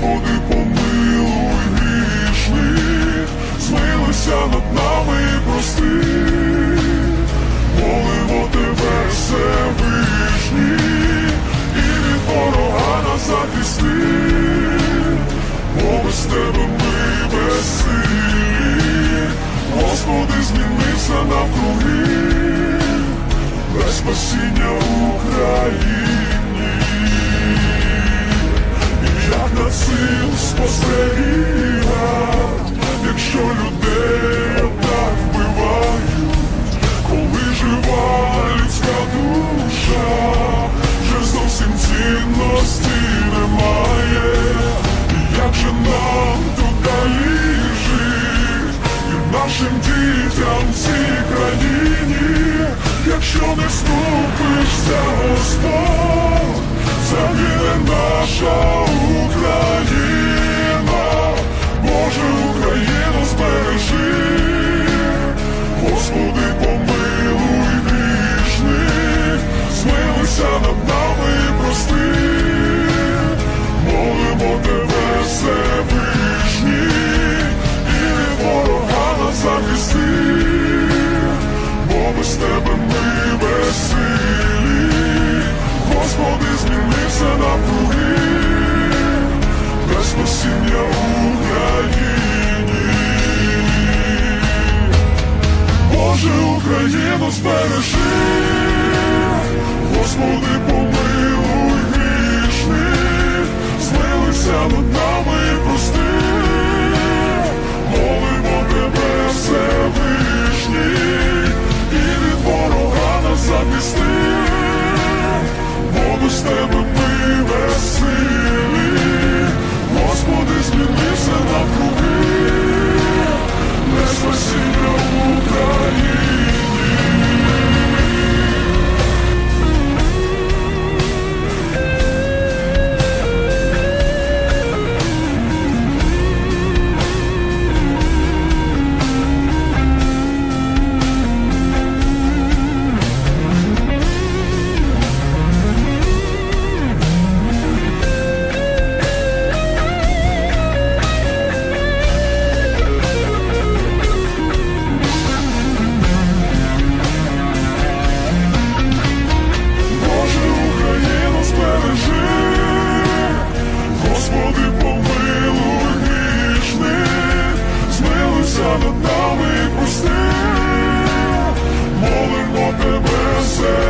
Господи, помилуй грішних, змилуйся над нами прости. Молимо тебе, Всевишній, і від ворога нас захисти, бо без тебе ми безсилі. Господи, змінився навкруги, без спасіння Україні. Сил спостерігать, якщо людей так вбивають, коли жива людська душа, вже зовсім цінності немає. І як же нам туди жить, і нашим дітям в цій країні, якщо не вступишся, Господь, загине наша спасіння Україні. Боже, Україну збережи, над нами пусти, молимо тебе все.